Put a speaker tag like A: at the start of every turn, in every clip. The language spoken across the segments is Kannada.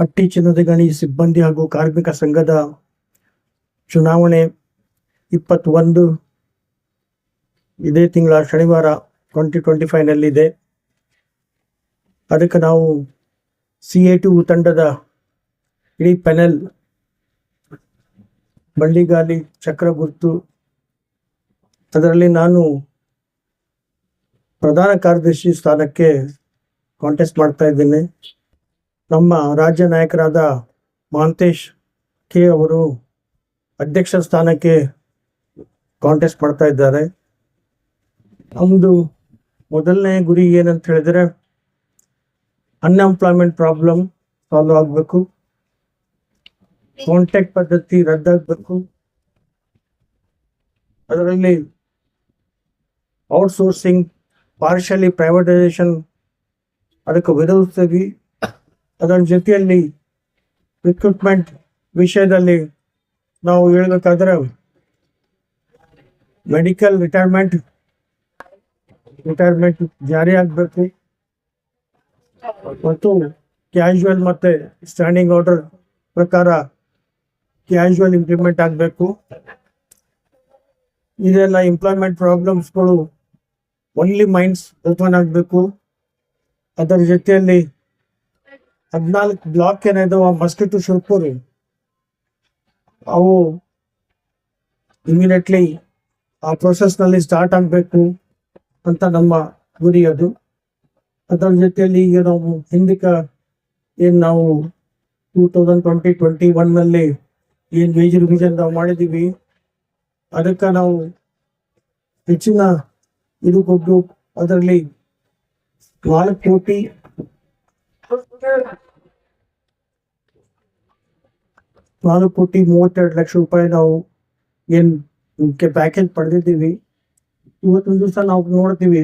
A: ಹಟ್ಟಿ ಚಿನ್ನದ ಗಣಿ ಸಿಬ್ಬಂದಿ ಹಾಗೂ ಕಾರ್ಮಿಕ ಸಂಘದ ಚುನಾವಣೆ ಇಪ್ಪತ್ತೊಂದು ಇದೇ ತಿಂಗಳ ಶನಿವಾರ ಟ್ವೆಂಟಿ ಟ್ವೆಂಟಿ ಫೈವ್ನಲ್ಲಿದೆ ಅದಕ್ಕೆ ನಾವು ಸಿ ಎ ಟು ತಂಡದ ಇಡೀ ಪೆನಲ್ ಬಳ್ಳಿಗಾಲಿ ಚಕ್ರ ಗುರುತು, ಅದರಲ್ಲಿ ನಾನು ಪ್ರಧಾನ ಕಾರ್ಯದರ್ಶಿ ಸ್ಥಾನಕ್ಕೆ ಕಾಂಟೆಸ್ಟ್ ಮಾಡ್ತಾ ಇದ್ದೇನೆ. ನಮ್ಮ ರಾಜ್ಯ ನಾಯಕರಾದ ಮಹಾಂತೇಶ್ ಕೆ ಅವರು ಅಧ್ಯಕ್ಷ ಸ್ಥಾನಕ್ಕೆ ಕಾಂಟೆಸ್ಟ್ ಮಾಡ್ತಾ ಇದ್ದಾರೆ. ನಮ್ಮದು ಮೊದಲನೇ ಗುರಿ ಏನಂತ ಹೇಳಿದ್ರೆ ಅನ್ಎಂಪ್ಲಾಯ್ಮೆಂಟ್ ಪ್ರಾಬ್ಲಮ್ ಸಾಲ್ವ್ ಆಗಬೇಕು. ಕಾಂಟ್ಯಾಕ್ಟ್ ಪದ್ಧತಿ ರದ್ದಾಗಬೇಕು. ಅದರಲ್ಲಿ ಔಟ್ಸೋರ್ಸಿಂಗ್ ಪಾರ್ಷಲಿ ಪ್ರೈವೇಟೈಸೇಷನ್ ಅದಕ್ಕೆ ವಿರೋಧಿಸ್ತೀವಿ. ಅದರ ಜೊತೆಯಲ್ಲಿ ರಿಕ್ರೂಟ್ಮೆಂಟ್ ವಿಷಯದಲ್ಲಿ ನಾವು ಹೇಳಬೇಕಾದ್ರೆ ಮೆಡಿಕಲ್ ರಿಟೈರ್ಮೆಂಟ್ ರಿಟೈರ್ಮೆಂಟ್ ಜಾರಿ ಆಗಬೇಕು. ಮತ್ತು ಕ್ಯಾಶುವಲ್ ಮತ್ತೆ ಸ್ಟ್ಯಾಂಡಿಂಗ್ ಆರ್ಡರ್ ಪ್ರಕಾರ ಕ್ಯಾಶುವಲ್ ಇಂಪ್ಲಿಮೆಂಟ್ ಆಗಬೇಕು. ಇದೆಲ್ಲ ಎಂಪ್ಲಾಯ್ಮೆಂಟ್ ಪ್ರಾಬ್ಲಮ್ಸ್ಗಳು ಒನ್ಲಿ ಮೈಂಡ್ಸ್ ಓಪನ್ ಆಗಬೇಕು. ಅದರ ಜೊತೆಯಲ್ಲಿ ಹದಿನಾಲ್ಕು ಬ್ಲಾಕ್ ಏನಿದಾವ ಮಸ್ಕಿಟೋ ಶಿಲ್ಪರು, ಅವು ಇಮಿಡಿಯೇಟ್ಲಿ ಆ ಪ್ರೊಸೆಸ್ನಲ್ಲಿ ಸ್ಟಾರ್ಟ್ ಆಗಬೇಕು ಅಂತ ನಮ್ಮ ಗುರಿ ಅದು. ಅದರ ಜೊತೆಯಲ್ಲಿ ಈಗ ನಾವು ಹಿಂದಕ್ಕೆ ಏನು ನಾವು ಟೂ ತೌಸಂಡ್ ಟ್ವೆಂಟಿ ಟ್ವೆಂಟಿ ಒನ್ನಲ್ಲಿ ಏನು ವೇಜ್ ರಿವಿಷನ್ ನಾವು ಮಾಡಿದ್ದೀವಿ ಅದಕ್ಕೆ ನಾವು ಹೆಚ್ಚಿನ ಇದು ಕೊಟ್ಟು ಅದರಲ್ಲಿ ನಾಲ್ಕು ಕೋಟಿ ನಾಲ್ಕು ಕೋಟಿ ಮೂವತ್ತೆರಡು ಲಕ್ಷ ರೂಪಾಯಿ ನಾವು ಏನು ಪ್ಯಾಕೇಜ್ ಪಡೆದಿದ್ದೀವಿ. ಇವತ್ತೊಂದು ದಿವಸ ನಾವು ನೋಡ್ತೀವಿ.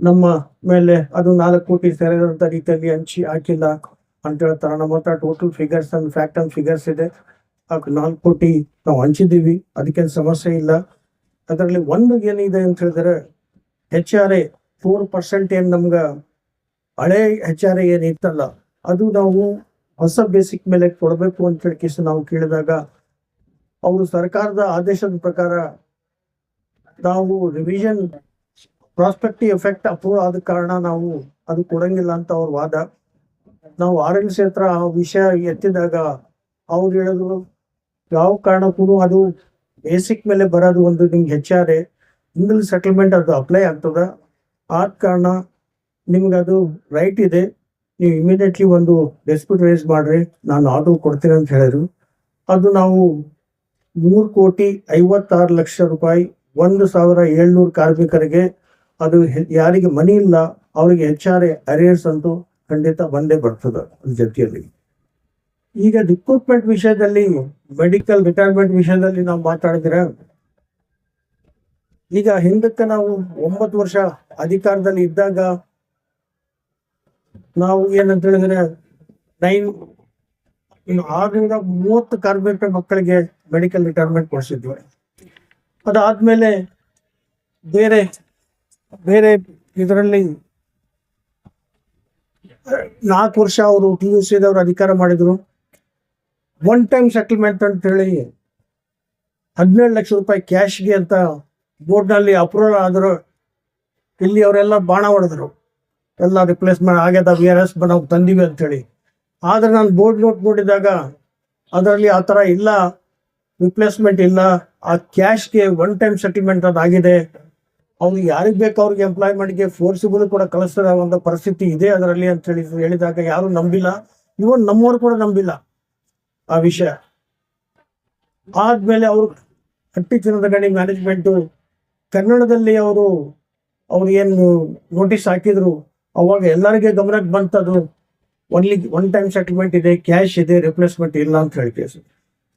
A: ನಮ್ಮ ಮೇಲೆ ಅದು ನಾಲ್ಕು ಕೋಟಿ ಸೇರಿದಂತ ರೀತಿಯಲ್ಲಿ ಹಂಚಿ ಹಾಕಿಲ್ಲ ಅಂತ ಹೇಳ್ತಾರೆ. ನಮ್ಮ ಹತ್ರ total figures and fact and figures ಇದೆ. ನಾಲ್ಕು ಕೋಟಿ ನಾವು ಹಂಚಿದ್ದೀವಿ. ಅದಕ್ಕೇನು ಸಮಸ್ಯೆ ಇಲ್ಲ. ಅದರಲ್ಲಿ ಒಂದು ಏನಿದೆ ಅಂತ ಹೇಳಿದ್ರೆ H R A four percent ಏನು ನಮ್ಗೆ ಹಳೆ ಹೆಚ್ ಆರ್ ಎ ಏನು ಇತ್ತಲ್ಲ, ಅದು ನಾವು ಹೊಸ ಬೇಸಿಕ್ ಮೇಲೆ ಕೊಡಬೇಕು ಅಂತ ಹೇಳಿ ಕೇಸ್ ನಾವು ಕೇಳಿದಾಗ ಅವರು ಸರ್ಕಾರದ ಆದೇಶದ ಪ್ರಕಾರ ನಾವು ರಿವಿಷನ್ ಪ್ರಾಸ್ಪೆಕ್ಟಿವ್ ಎಫೆಕ್ಟ್ ಅಪ್ರೂವ್ ಆದ ಕಾರಣ ನಾವು ಅದು ಕೊಡಂಗಿಲ್ಲ ಅಂತ ಅವ್ರ ವಾದ. ನಾವು ಆರ್ ಎಲ್ ಸಿ ಆ ವಿಷಯ ಎತ್ತಿದಾಗ ಅವ್ರು ಹೇಳಿದ್ರು, ಯಾವ ಕಾರಣಕ್ಕೂ ಅದು ಬೇಸಿಕ್ ಮೇಲೆ ಬರೋದು ಒಂದು ನಿಮ್ಗೆ ಹೆಚ್ಚಾರೆ ಇಂಗ್ಲಿಷ್ ಸೆಟಲ್ಮೆಂಟ್ ಅದು ಅಪ್ಲೈ ಆಗ್ತದ. ಆದ ಕಾರಣ ನಿಮ್ಗೆ ಅದು ರೈಟ್ ಇದೆ. ನೀವು ಇಮಿಡಿಯೇಟ್ಲಿ ಒಂದು ಡಿಸ್ಪ್ಯೂಟ್ ರೈಸ್ ಮಾಡ್ರಿ, ನಾನು ಆರ್ಡರ್ ಕೊಡ್ತೀನಿ ಅಂತ ಹೇಳಿದ್ರು. ಅದು ನಾವು ಮೂರು ಕೋಟಿ ಐವತ್ತಾರು ಲಕ್ಷ ರೂಪಾಯಿ, ಒಂದು ಸಾವಿರ ಏಳ್ನೂರು ಕಾರ್ಮಿಕರಿಗೆ ಅದು ಯಾರಿಗೆ ಮನಿ ಇಲ್ಲ, ಅವರಿಗೆ ಹೆಚ್ಚಾರೆ ಅರಿಯರ್ಸ್ ಅಂತೂ ಖಂಡಿತ ಬಂದೇ ಬರ್ತದೆ ಜೊತೆಯಲ್ಲಿ. ಈಗ ರಿಕ್ರೂಟ್ಮೆಂಟ್ ವಿಷಯದಲ್ಲಿ ಮೆಡಿಕಲ್ ರಿಟೈರ್ಮೆಂಟ್ ವಿಷಯದಲ್ಲಿ ನಾವು ಮಾತಾಡಿದ್ರೆ, ಈಗ ಹಿಂದಕ್ಕೆ ನಾವು ಒಂಬತ್ತು ವರ್ಷ ಅಧಿಕಾರದಲ್ಲಿ ಇದ್ದಾಗ ನಾವು ಏನಂತ ಹೇಳಿದ್ರೆ ನೈನ್, ಇನ್ನು ಆರರಿಂದ ಮೂವತ್ತು ಕಾರ್ಮಿಕ ಮಕ್ಕಳಿಗೆ ಮೆಡಿಕಲ್ ರಿಟೈರ್ಮೆಂಟ್ ಕೊಡಿಸಿದ್ವಿ. ಅದಾದ್ಮೇಲೆ ಬೇರೆ ಬೇರೆ ಇದರಲ್ಲಿ ನಾಲ್ಕು ವರ್ಷ ಅವರು ಟಿ ಯು ಸಿದವರು ಅಧಿಕಾರ ಮಾಡಿದ್ರು. ಒನ್ ಟೈಮ್ ಸೆಟಲ್ಮೆಂಟ್ ಅಂತ ಹೇಳಿ ಹದಿನೇಳು ಲಕ್ಷ ರೂಪಾಯಿ ಕ್ಯಾಶ್ಗೆ ಅಂತ ಬೋರ್ಡ್ನಲ್ಲಿ ಅಪ್ರೂವಲ್ ಆದರು, ಇಲ್ಲಿ ಅವರೆಲ್ಲ ಬಾಣ ಹೊಡೆದ್ರು. ಎಲ್ಲ ರಿಪ್ಲೇಸ್ಮೆಂಟ್ ಆಗ್ಯದ ವಿ ಆರ್ ಎಸ್ ನಾವು ತಂದೀವಿ ಅಂತೇಳಿ. ಆದರೆ ನಾನು ಬೋರ್ಡ್ ನೋಟ್ ನೋಡಿದಾಗ ಅದರಲ್ಲಿ ಆ ಥರ ಇಲ್ಲ ರಿಪ್ಲೇಸ್ಮೆಂಟ್ ಇಲ್ಲ, ಆ ಕ್ಯಾಶ್ಗೆ ಒನ್ ಟೈಮ್ ಸೆಟಲ್ಮೆಂಟ್ ಅದಾಗಿದೆ ಅವ್ರಿಗೆ ಯಾರಿಗೆ ಬೇಕು ಅವ್ರಿಗೆ ಎಂಪ್ಲಾಯ್ಮೆಂಟ್ಗೆ ಫೋರ್ಸಿಬಲ್ ಕೂಡ ಕಳಿಸ್ತಾರೆ ಒಂದು ಪರಿಸ್ಥಿತಿ ಇದೆ ಅದರಲ್ಲಿ ಅಂತ ಹೇಳಿ ಹೇಳಿದಾಗ ಯಾರು ನಂಬಿಲ್ಲ. ಇವನ್ ನಮ್ಮವ್ರು ಕೂಡ ನಂಬಿಲ್ಲ ಆ ವಿಷಯ. ಆದ್ಮೇಲೆ ಅವರು ಹಟ್ಟಿ ಚಿನ್ನದ ಗಣಿ ಮ್ಯಾನೇಜ್ಮೆಂಟು ಕನ್ನಡದಲ್ಲಿ ಅವರು ಅವ್ರು ನೋಟಿಸ್ ಹಾಕಿದ್ರು ಅವಾಗ ಎಲ್ಲರಿಗೆ ಗಮನಕ್ಕೆ ಬಂತದು ಒನ್ಲಿ ಒನ್ ಟೈಮ್ ಸೆಟಲ್ಮೆಂಟ್ ಇದೆ ಕ್ಯಾಶ್ ಇದೆ ರಿಪ್ಲೇಸ್ಮೆಂಟ್ ಇಲ್ಲ ಅಂತ ಹೇಳಿ ಕೇಸು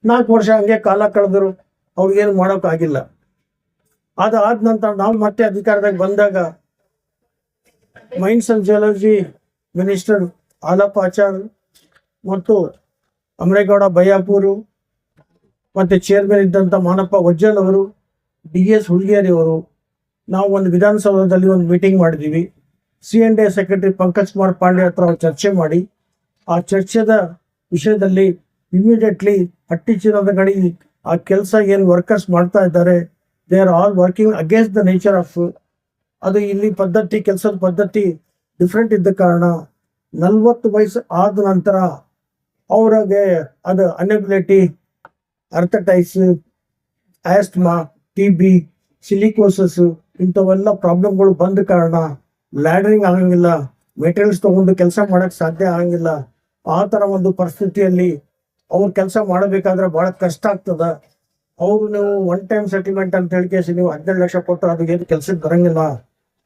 A: ನಾಲ್ಕು ವರ್ಷ ಹಂಗೆ ಕಾಲ ಕಳೆದ್ರು, ಅವ್ರಿಗೇನು ಮಾಡೋಕ್ಕಾಗಿಲ್ಲ ಅದಾದ ನಂತರ ನಾವು ಮತ್ತೆ ಅಧಿಕಾರದಾಗ ಬಂದಾಗ, mines and geology minister Alappa Achar ಮತ್ತು ಅಮರೇಗೌಡ ಬಯ್ಯಾಪೂರು ಮತ್ತು ಚೇರ್ಮನ್ ಇದ್ದಂಥ ಮಾನಪ್ಪ ವಜ್ಜಲ್ ಅವರು, ಡಿ ಎಸ್ ಹುಲ್ಗೇರಿ ಅವರು, ನಾವು ಒಂದು ವಿಧಾನಸೌಧದಲ್ಲಿ ಒಂದು ಮೀಟಿಂಗ್ ಮಾಡಿದ್ದೀವಿ C N D secretary Pankaj Kumar Pandey ಹತ್ರ ಚರ್ಚೆ ಮಾಡಿ, ಆ ಚರ್ಚೆದ ವಿಷಯದಲ್ಲಿ ಇಮಿಡಿಯೇಟ್ಲಿ ಹಟ್ಟಿ ಚಿನ್ನದ ಗಡಿ ಆ ಕೆಲಸ ಏನು ವರ್ಕರ್ಸ್ ಮಾಡ್ತಾ ಇದ್ದಾರೆ they are all working against the nature of ಅದು ಇಲ್ಲಿ ಪದ್ಧತಿ, ಕೆಲಸದ ಪದ್ಧತಿ ಡಿಫ್ರೆಂಟ್ ಇದ್ದ ಕಾರಣ ನಲ್ವತ್ತು ವಯಸ್ಸು ಆದ ನಂತರ ಅವರಿಗೆ ಅದು ಅನೆಬಿಲಿಟಿ ಅರ್ಥಟೈಸ್ ಆಸ್ಟ್ಮಾ ಟಿ ಬಿ ಸಿಲಿಕೋಸಸ್ ಇಂಥವೆಲ್ಲ ಪ್ರಾಬ್ಲಮ್ಗಳು ಬಂದ ಕಾರಣ ಲ್ಯಾಡರಿಂಗ್ ಆಗಂಗಿಲ್ಲ ಮೆಟೀರಿಯಲ್ಸ್ ತಗೊಂಡು ಕೆಲಸ ಮಾಡಕ್ ಸಾಧ್ಯ ಆಗಂಗಿಲ್ಲ. ಆ ತರ ಒಂದು ಪರಿಸ್ಥಿತಿಯಲ್ಲಿ ಅವ್ರು ಕೆಲಸ ಮಾಡಬೇಕಾದ್ರೆ ಬಹಳ ಕಷ್ಟ ಆಗ್ತದ. ಅವ್ರು ನೀವು ಒನ್ ಟೈಮ್ ಸೆಟಲ್ಮೆಂಟ್ ಅಂತ ಹೇಳಿ ಕೇಸಿ ನೀವು ಹದಿನೇಳು ಲಕ್ಷ ಕೊಟ್ಟರೆ ಅದಕ್ಕೆ ಏನು ಕೆಲ್ಸಕ್ಕೆ ಬರಂಗಿಲ್ಲ.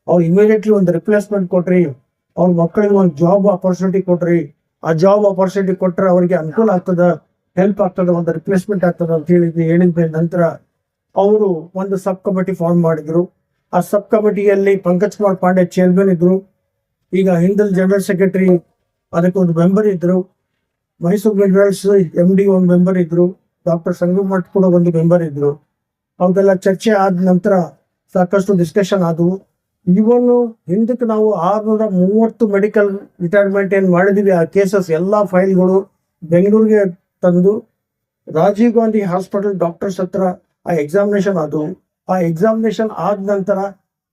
A: ಅವ್ರು ಇಮಿಡಿಯೇಟ್ಲಿ ಒಂದು ರಿಪ್ಲೇಸ್ಮೆಂಟ್ ಕೊಟ್ರಿ, ಅವ್ರ ಮಕ್ಕಳಿಗೆ ಒಂದು ಜಾಬ್ ಆಪರ್ಚುನಿಟಿ ಕೊಟ್ರಿ. ಆ ಜಾಬ್ ಆಪರ್ಚುನಿಟಿ ಕೊಟ್ಟರೆ ಅವರಿಗೆ ಅನುಕೂಲ ಆಗ್ತದ ಹೆಲ್ಪ್ ಆಗ್ತದ, ಒಂದು ರಿಪ್ಲೇಸ್ಮೆಂಟ್ ಆಗ್ತದ ಅಂತ ಹೇಳಿದ್ವಿ ಹೇಳಿದ ನಂತರ ಅವರು ಒಂದು ಸಬ್ ಕಮಿಟಿ ಫಾರ್ಮ್ ಮಾಡಿದ್ರು. ಆ ಸಬ್ ಕಮಿಟಿಯಲ್ಲಿ ಪಂಕಜ್ ಕುಮಾರ್ ಪಾಂಡೆ ಚೇರ್ಮನ್ ಇದ್ರು. ಈಗ ಹಿಂದಲ್ ಜನರಲ್ ಸೆಕ್ರೆಟರಿ ಅದಕ್ಕೆ ಒಂದು ಮೆಂಬರ್ ಇದ್ರು. ಮೈಸೂರು ಮಿನರಲ್ಸ್ ಎಂ ಡಿ ಒಂದು ಮೆಂಬರ್ ಇದ್ರು. ಡಾಕ್ಟರ್ ಸಂಗಮಠ್ ಮಠ್ ಕೂಡ ಒಂದು ಮೆಂಬರ್ ಇದ್ರು. ಅವೆಲ್ಲ ಚರ್ಚೆ ಆದ ನಂತರ ಸಾಕಷ್ಟು ಡಿಸ್ಕಷನ್ ಆದವು. ಇವನು ಹಿಂದಕ್ಕೆ ನಾವು ಆರ್ನೂರ ಮೂವತ್ತು ಮೆಡಿಕಲ್ ರಿಟೈರ್ಮೆಂಟ್ ಏನ್ ಮಾಡಿದೀವಿ, ಆ ಕೇಸಸ್ ಎಲ್ಲ ಫೈಲ್ಗಳು ಬೆಂಗಳೂರಿಗೆ ತಂದು ರಾಜೀವ್ ಗಾಂಧಿ ಹಾಸ್ಪಿಟಲ್ ಡಾಕ್ಟರ್ಸ್ ಹತ್ರ ಆ ಎಕ್ಸಾಮಿನೇಷನ್ ಆದವು. ಆ ಎಕ್ಸಾಮಿನೇಷನ್ ಆದ ನಂತರ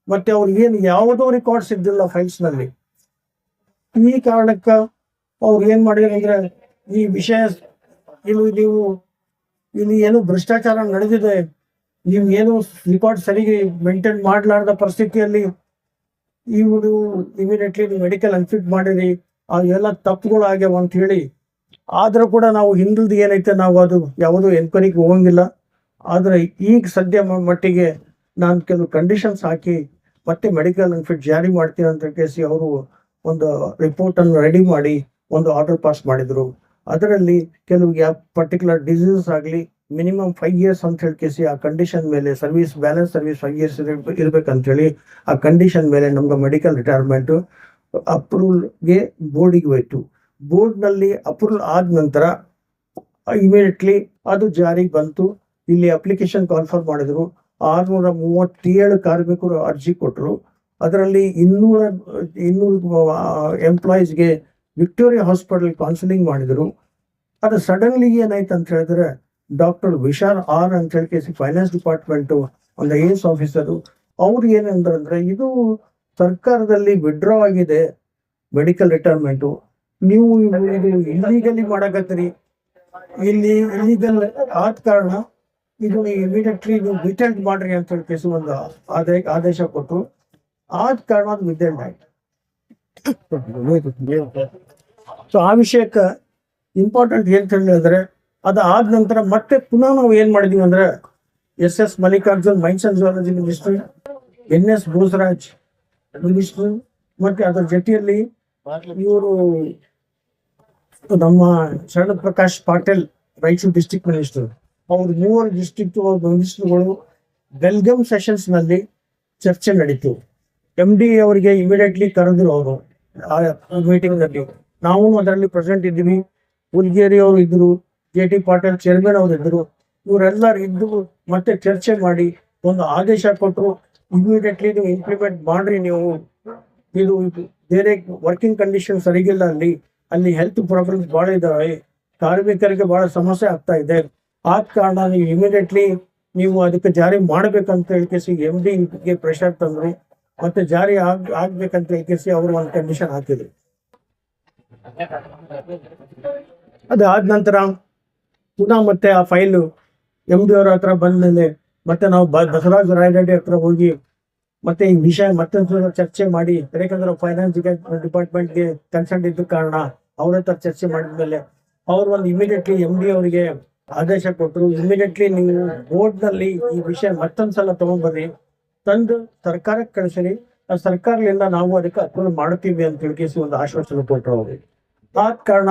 A: ಮತ್ತೆ ಅವ್ರಿಗೇನು ಯಾವುದೋ ರೆಕಾರ್ಡ್ ಇದ್ದಿಲ್ಲ ಫೈಲ್ಸ್ನಲ್ಲಿ ಈ ಕಾರಣಕ್ಕ ಅವ್ರು ಏನ್ ಮಾಡಿದ್ರು ಈ ವಿಷಯ ಇಲ್ಲಿ ನೀವು, ಇಲ್ಲಿ ಏನು ಭ್ರಷ್ಟಾಚಾರ ನಡೆದಿದೆ, ನೀವು ಏನು ರೆಕಾರ್ಡ್ ಸರಿಗೆ ಮೇಂಟೈನ್ ಮಾಡಲಾರ್ದ ಪರಿಸ್ಥಿತಿಯಲ್ಲಿ ಇವರು ಇಮಿಡಿಯೇಟ್ಲಿ ನೀವು ಮೆಡಿಕಲ್ ಅನ್ಫಿಟ್ ಮಾಡಿರಿ, ಆ ಎಲ್ಲ ತಪ್ಪುಗಳು ಆಗ್ಯಾವ ಅಂತ ಹೇಳಿ. ಆದ್ರೂ ಕೂಡ ನಾವು ಹಿಂದಿಲ್ದು ಏನೈತೆ, ನಾವು ಅದು ಯಾವುದೋ ಎನ್ಕ್ವೈರಿಗೆ ಹೋಗಂಗಿಲ್ಲ. ಆದ್ರೆ ಈಗ ಸದ್ಯ ಮಟ್ಟಿಗೆ ನಾನು ಕೆಲವು ಕಂಡೀಷನ್ಸ್ ಹಾಕಿ ಮತ್ತೆ ಮೆಡಿಕಲ್ ಅನ್ಫಿಟ್ ಜಾರಿ ಮಾಡ್ತೀನಿ ಅಂತ ಕೇಸಿ ಅವರು ಒಂದು ರಿಪೋರ್ಟ್ ಅನ್ನು ರೆಡಿ ಮಾಡಿ ಒಂದು ಆರ್ಡರ್ ಪಾಸ್ ಮಾಡಿದ್ರು. ಅದರಲ್ಲಿ ಕೆಲವು ಯಾವ ಪರ್ಟಿಕ್ಯುಲರ್ ಡಿಸೀಸಸ್ ಆಗಲಿ ಮಿನಿಮಮ್ ಫೈವ್ ಇಯರ್ಸ್ ಅಂತ ಹೇಳಿ ಕೇಸಿ ಆ ಕಂಡೀಷನ್ ಮೇಲೆ service balance service five years ಇರಬೇಕಂತೇಳಿ ಆ ಕಂಡೀಷನ್ ಮೇಲೆ ನಮ್ಗೆ ಮೆಡಿಕಲ್ ರಿಟೈರ್ಮೆಂಟು ಅಪ್ರೂವಲ್ಗೆ ಬೋರ್ಡಿಗೆ ಹೋಯ್ತು. ಬೋರ್ಡ್ನಲ್ಲಿ ಅಪ್ರೂವಲ್ ಆದ ನಂತರ ಇಮಿಡಿಯೇಟ್ಲಿ ಅದು ಜಾರಿಗೆ ಬಂತು. ಇಲ್ಲಿ ಅಪ್ಲಿಕೇಶನ್ ಕಾನ್ಫರ್ಮ್ ಮಾಡಿದ್ರು. ಆರ್ನೂರ ಮೂವತ್ತೇಳು ಕಾರ್ಮಿಕರು ಅರ್ಜಿ ಕೊಟ್ಟರು ಅದರಲ್ಲಿ ಇನ್ನೂರ, ಇನ್ನೂರು ಎಂಪ್ಲಾಯೀಸ್ಗೆ ವಿಕ್ಟೋರಿಯಾ ಹಾಸ್ಪಿಟಲ್ ಕೌನ್ಸಿಲಿಂಗ್ ಮಾಡಿದ್ರು. ಅದು ಸಡನ್ಲಿ ಏನಾಯ್ತು ಅಂತ ಹೇಳಿದ್ರೆ ಡಾಕ್ಟರ್ ವಿಶಾಲ್ ಆರ್ ಅಂತ ಹೇಳಿ ಫೈನಾನ್ಸ್ ಡಿಪಾರ್ಟ್ಮೆಂಟ್ ಒಂದು ಐ ಎಸ್ ಆಫೀಸರು ಅವ್ರು ಏನಂದ್ರೆ ಇದು ಸರ್ಕಾರದಲ್ಲಿ ವಿಡ್ರಾ ಆಗಿದೆ ಮೆಡಿಕಲ್ ರಿಟೈರ್ಮೆಂಟು ನೀವು ಇದು ಇಲ್ಲಿಗಲಿ ಮಾಡಕತ್ತೀರಿ. ಇಲ್ಲಿ ಇಲ್ಲಿಗಲ್ ಆದ ಕಾರಣ ಇದು ಇಮಿಡಿಯೇಟ್ಲಿ ನೀವು ರಿಟರ್ನ್ ಮಾಡ್ರಿ ಅಂತ ಹೇಳಿ ಕೇಸು ಒಂದು ಆದೇಶ ಆದೇಶ ಕೊಟ್ಟರು ಆದ ಕಾರಣ ಅದು ಸೊ ಆ ವಿಷಯಕ್ಕೆ ಇಂಪಾರ್ಟೆಂಟ್ ಏನ್ ಹೇಳಿದ್ರೆ ಅದು ಆದ ನಂತರ ಮತ್ತೆ ಪುನಃ ನಾವು ಏನ್ ಮಾಡಿದೀವಿ ಅಂದ್ರೆ S S Mallikarjun, mines and geology ministry N S Bhosaraj minister ಮತ್ತೆ ಅದರ ಜೊತೆಯಲ್ಲಿ ಇವರು ನಮ್ಮ ಶರಣ ಪ್ರಕಾಶ್ ಪಾಟೀಲ್ ರಾಯಚೂರು ಡಿಸ್ಟಿಕ್ ಮಿನಿಸ್ಟರ್ ಅವ್ರು ಮೂವರು ಡಿಸ್ಟಿಕ್ ಮಿನಿಸ್ಟರ್ಗಳು ಬೆಲ್ಗಮ್ ಸೆಷನ್ಸ್ನಲ್ಲಿ ಚರ್ಚೆ ನಡೀತು. ಎಂ ಡಿ ಅವರಿಗೆ ಇಮಿಡಿಯೇಟ್ಲಿ ಕರೆದ್ರು ಅವರು ಮೀಟಿಂಗ್ನಲ್ಲಿ. ನಾವು ಅದರಲ್ಲಿ ಪ್ರೆಸೆಂಟ್ ಇದ್ದೀವಿ. ಉಲ್ಗೇರಿ ಅವರು ಇದ್ರು ಜೆ ಟಿ ಪಾಟೀಲ್ ಚೇರ್ಮನ್ ಅವರು ಇದ್ರು. ಇವರೆಲ್ಲರೂ ಇದ್ದು ಮತ್ತೆ ಚರ್ಚೆ ಮಾಡಿ ಒಂದು ಆದೇಶ ಕೊಟ್ಟರು ಇಮಿಡಿಯೇಟ್ಲಿ ನೀವು ಇಂಪ್ಲಿಮೆಂಟ್ ಮಾಡ್ರಿ ನೀವು. ಇದು ಬೇರೆ ವರ್ಕಿಂಗ್ ಕಂಡೀಷನ್ ಸರಿಗಿಲ್ಲ ಅಲ್ಲಿ. ಅಲ್ಲಿ ಹೆಲ್ತ್ ಪ್ರಾಬ್ಲಮ್ಸ್ ಬಹಳ ಇದ್ದಾವೆ ಕಾರ್ಮಿಕರಿಗೆ ಬಹಳ ಸಮಸ್ಯೆ ಆಗ್ತಾ ಇದೆ. ಆದ ಕಾರಣ ನೀವು ಇಮಿಡಿಯೇಟ್ಲಿ ನೀವು ಅದಕ್ಕೆ ಜಾರಿ ಮಾಡ್ಬೇಕಂತ ಹೇಳ್ಕೇಸಿ ಎಂ ಗೆ ಪ್ರೆಷರ್ ತಂದ್ರು ಮತ್ತೆ ಜಾರಿ ಆಗ್, ಆಗ್ಬೇಕಂತ ಹೇಳ್ಕೇಸಿ ಅವರು ಒಂದು ಕಂಡೀಷನ್ ಹಾಕಿದ್ರು. ಅದಾದ ನಂತರ ಪುನಃ ಮತ್ತೆ ಆ ಫೈಲು ಎಂ ಡಿ ಅವ್ರ ಹತ್ರ ಬಂದ್ಮೇಲೆ ಮತ್ತೆ ನಾವು ಬಸವರಾಜ ರಾಯರೆಡ್ಡಿ ಹತ್ರ ಹೋಗಿ ಮತ್ತೆ ಈ ವಿಷಯ ಮತ್ತೊಂದು ಚರ್ಚೆ ಮಾಡಿ, ಯಾಕಂದ್ರೆ ಫೈನಾನ್ಸ್ ಡಿಪಾರ್ಟ್ಮೆಂಟ್ಗೆ ಕನ್ಸರ್ನ್ ಇದ್ದ ಕಾರಣ ಅವ್ರ ಹತ್ರ ಚರ್ಚೆ ಮಾಡಿದ್ಮೇಲೆ ಅವ್ರು ಒಂದು ಇಮಿಡಿಯೇಟ್ಲಿ ಎಂ ಡಿ ಅವರಿಗೆ ಆದೇಶ ಕೊಟ್ಟರು. ಇಮಿಡಿಯೇಟ್ಲಿ ನೀವು ಬೋರ್ಡ್ನಲ್ಲಿ ಈ ವಿಷಯ ಮತ್ತೊಂದ್ಸಲ ತಗೊಂಡ್ಬನ್ನಿ. ತಂದು ಸರ್ಕಾರಕ್ಕೆ ಕಳಿಸಿರಿ. ಆ ಸರ್ಕಾರದಿಂದ ನಾವು ಅದಕ್ಕೆ ಅನುಕೂಲ ಮಾಡ್ತೀವಿ ಅಂತ ತಿಳಿಸಿ ಒಂದು ಆಶ್ವಾಸನೆ ಕೊಟ್ಟರು ಅವರು. ಆದ ಕಾರಣ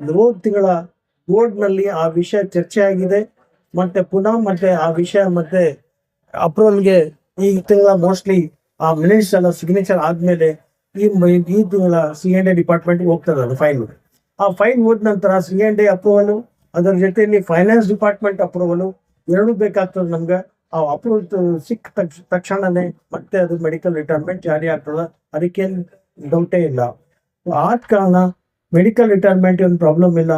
A: ಮೂರು ತಿಂಗಳ ಬೋರ್ಡ್ನಲ್ಲಿ ಆ ವಿಷಯ ಚರ್ಚೆ ಆಗಿದೆ ಮತ್ತೆ ಪುನಃ ಮತ್ತೆ ಆ ವಿಷಯ ಮತ್ತೆ ಅಪ್ರೂವಲ್ಗೆ ಈ ತಿಂಗಳ ಮೋಸ್ಟ್ಲಿ ಆ ಮಿನಿಟ್ಸ್ ಎಲ್ಲ ಸಿಗ್ನೇಚರ್ ಆದ್ಮೇಲೆ ಈ ಈ ತಿಂಗಳ ಸಿ ಎನ್ ಡಿ ಡಿಪಾರ್ಟ್ಮೆಂಟ್ ಹೋಗ್ತದೆ ಅದು ಫೈನ್ ಆ ಫೈಲ್ ಹೋದ ನಂತರ ಸಿ ಎನ್ ಡಿ ಅಪ್ರೂವಲ್ ಅದರ ಜೊತೆಯಲ್ಲಿ ಫೈನಾನ್ಸ್ ಡಿಪಾರ್ಟ್ಮೆಂಟ್ ಅಪ್ರೂವಲ್ ಎರಡು ಬೇಕಾಗ್ತದೆ ನಮ್ಗೆ. ಆ ಅಪ್ರೂವಲ್ ಸಿಕ್ಕ ತಕ್ಷ, ತಕ್ಷಣನೇ ಮತ್ತೆ ಅದು ಮೆಡಿಕಲ್ ರಿಟೈರ್ಮೆಂಟ್ ಜಾರಿ ಆಗ್ತದೆ. ಅದಕ್ಕೇನು ಡೌಟೇ ಇಲ್ಲ. ಆದ ಕಾರಣ ಮೆಡಿಕಲ್ ರಿಟೈರ್ಮೆಂಟ್ ಏನು ಪ್ರಾಬ್ಲಮ್ ಇಲ್ಲ.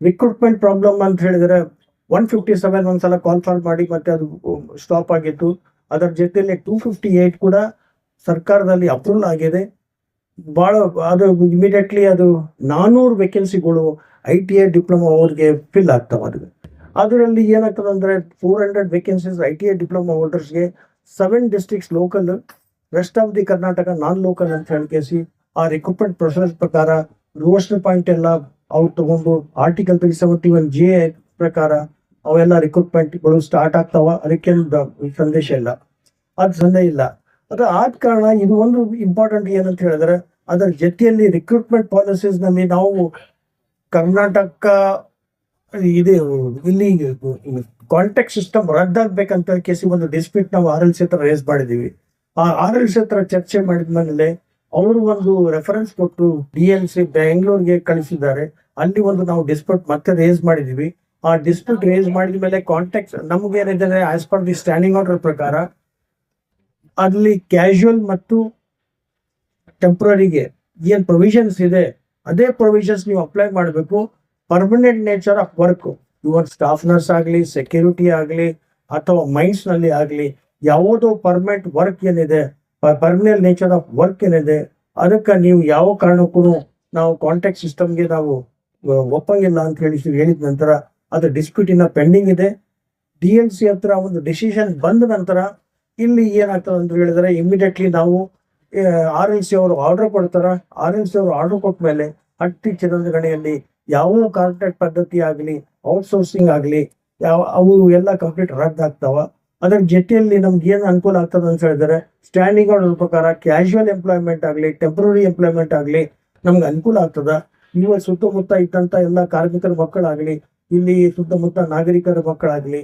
A: ರಿಕ್ರೂಟ್ಮೆಂಟ್ ಪ್ರಾಬ್ಲಮ್ ಅಂತ ಹೇಳಿದ್ರೆ ಒನ್ ಫಿಫ್ಟಿ ಸೆವೆನ್ ಒಂದ್ಸಲ ಕಾಲ್ ಮಾಡಿ ಮತ್ತೆ ಅದು ಸ್ಟಾಪ್ ಆಗಿತ್ತು. ಅದರ ಜೊತೆಯಲ್ಲಿ ಟೂ ಫಿಫ್ಟಿ ಏಟ್ ಕೂಡ ಸರ್ಕಾರದಲ್ಲಿ ಅಪ್ರೂವಲ್ ಆಗಿದೆ. ಭಾಳ ಅದು ಇಮಿಡಿಯೇಟ್ಲಿ ಅದು ನಾನ್ನೂರು ವೇಕೆನ್ಸಿಗಳು ಐ ಟಿ ಐ ಡಿಪ್ಲೊಮಾ ಅವ್ರಿಗೆ ಫಿಲ್ ಆಗ್ತಾವೆ ಅದು ಅದರಲ್ಲಿ ಏನಾಗ್ತದೆ ಅಂದರೆ four hundred vacancies I T I diploma ಹೋಲ್ಡರ್ಸ್ಗೆ seven districts local rest of the Karnataka non local ಅಂತ ಹೇಳ್ಕೇಸಿ ಆ ರಿಕ್ರೂಟ್ಮೆಂಟ್ ಪ್ರೊಸೆಸ್ ಪ್ರಕಾರ ರೋಷನ್ ಪಾಯಿಂಟ್ ಎಲ್ಲ ಅವ್ರು ತಗೊಂಡು article three seventy one J ಪ್ರಕಾರ ಅವೆಲ್ಲ ರಿಕ್ರೂಟ್ಮೆಂಟ್ಗಳು ಸ್ಟಾರ್ಟ್ ಆಗ್ತಾವ. ಅದಕ್ಕೇನು ಸಂದೇಶ ಇಲ್ಲ. ಅದು ಸಂದೇಹ ಇಲ್ಲ. ಅದು ಆದ ಕಾರಣ ಇದು ಒಂದು ಇಂಪಾರ್ಟೆಂಟ್ ಏನಂತ ಹೇಳಿದ್ರೆ, ಅದರ ಜೊತೆಯಲ್ಲಿ ರಿಕ್ರೂಟ್ಮೆಂಟ್ ಪಾಲಿಸೀಸ್ನಲ್ಲಿ ನಾವು ಕರ್ನಾಟಕ ಇದೆ ಇಲ್ಲಿ ಕಾಂಟ್ಯಾಕ್ಟ್ ಸಿಸ್ಟಮ್ ರದ್ದಾಗಬೇಕಂತ ಕೇಸಿ ಒಂದು ಡಿಸ್ಪ್ಯೂಟ್ ನಾವು ಆರ್ ಎಲ್ ಸಿ ಹತ್ರ ರೇಸ್ ಮಾಡಿದೀವಿ ಆ ಆರ್ ಎಲ್ ಸಿ ಹತ್ರ ಚರ್ಚೆ ಮಾಡಿದ್ಮೇಲೆ ಅವರು ಒಂದು ರೆಫರೆನ್ಸ್ ಕೊಟ್ಟು ಡಿ ಎಲ್ ಸಿ ಬೆಂಗಳೂರಿಗೆ ಕಳಿಸಿದ್ದಾರೆ. ಅಲ್ಲಿ ಒಂದು ನಾವು ಡಿಸ್ಪ್ಯೂಟ್ ಮತ್ತೆ ರೇಸ್ ಮಾಡಿದೀವಿ ಆ ಡಿಸ್ಪ್ಯೂಟ್ ರೇಸ್ ಮಾಡಿದ ಮೇಲೆ ಕಾಂಟ್ಯಾಕ್ಟ್ ನಮ್ಗೆ ಏನಿದೆ as per the standing order ಪ್ರಕಾರ ಅಲ್ಲಿ ಕ್ಯಾಶುವಲ್ ಮತ್ತು ಟೆಂಪ್ರರಿಗೆ ಏನು ಪ್ರೊವಿಷನ್ಸ್ ಇದೆ, ಅದೇ ಪ್ರೊವಿಷನ್ಸ್ ನೀವು ಅಪ್ಲೈ ಮಾಡಬೇಕು. Permanent nature of work even staff nurse ಆಗಲಿ ಸೆಕ್ಯೂರಿಟಿ ಆಗಲಿ, ಅಥವಾ ಮೈನ್ಸ್ನಲ್ಲಿ ಆಗಲಿ, ಯಾವುದೋ ಪರ್ಮನೆಂಟ್ ವರ್ಕ್ ಏನಿದೆ ಪರ್ಮನೆಂಟ್ ನೇಚರ್ ಆಫ್ ವರ್ಕ್ ಏನಿದೆ, ಅದಕ್ಕೆ ನೀವು ಯಾವ ಕಾರಣಕ್ಕೂ ನಾವು ಕಾಂಟ್ಯಾಕ್ಟ್ ಸಿಸ್ಟಮ್ಗೆ ನಾವು ಒಪ್ಪಂಗಿಲ್ಲ ಅಂತ ಹೇಳಿ ಹೇಳಿದ ನಂತರ ಅದು ಡಿಸ್ಪ್ಯೂಟ್ ಇನ್ನ ಪೆಂಡಿಂಗ್ ಇದೆ. ಡಿ ಎಲ್ ಸಿ ಹತ್ರ ಒಂದು ಡಿಸಿಷನ್ ಬಂದ ನಂತರ ಇಲ್ಲಿ ಏನಾಗ್ತದೆ ಅಂತ ಹೇಳಿದ್ರೆ ಇಮಿಡಿಯೇಟ್ಲಿ ನಾವು ಆರ್ ಎಲ್ ಸಿ ಅವರು ಆರ್ಡರ್ ಕೊಡ್ತಾರ. ಆರ್ ಎಲ್ ಸಿ ಅವರು ಆರ್ಡರ್ ಕೊಟ್ಟ ಮೇಲೆ ಹಟ್ಟಿ ಗಣಿಯಲ್ಲಿ ಯಾವ ಕಾಂಟ್ರಾಕ್ಟ್ ಪದ್ಧತಿ ಆಗಲಿ ಔಟ್ಸೋರ್ಸಿಂಗ್ ಆಗಲಿ, ಯಾವ, ಅವು ಎಲ್ಲ ಕಂಪ್ಲೀಟ್ ರದ್ದಾಗ್ತಾವ ಅದರ ಜೊತೆಯಲ್ಲಿ ನಮ್ಗೆ ಏನು ಅನುಕೂಲ ಆಗ್ತದೆ ಅಂತ ಹೇಳಿದ್ರೆ ಸ್ಟ್ಯಾಂಡಿಂಗ್ ಆರ್ಡರ್ ಪ್ರಕಾರ ಕ್ಯಾಶುವಲ್ ಎಂಪ್ಲಾಯ್ಮೆಂಟ್ ಆಗಲಿ ಟೆಂಪ್ರರಿ ಎಂಪ್ಲಾಯ್ಮೆಂಟ್ ಆಗಲಿ ನಮ್ಗೆ ಅನುಕೂಲ ಆಗ್ತದ. ಇವ ಸುತ್ತಮುತ್ತ ಇದ್ದಂಥ ಎಲ್ಲ ಕಾರ್ಮಿಕರ ಮಕ್ಕಳಾಗಲಿ, ಇಲ್ಲಿ ಸುತ್ತಮುತ್ತ ನಾಗರಿಕರ ಮಕ್ಕಳಾಗ್ಲಿ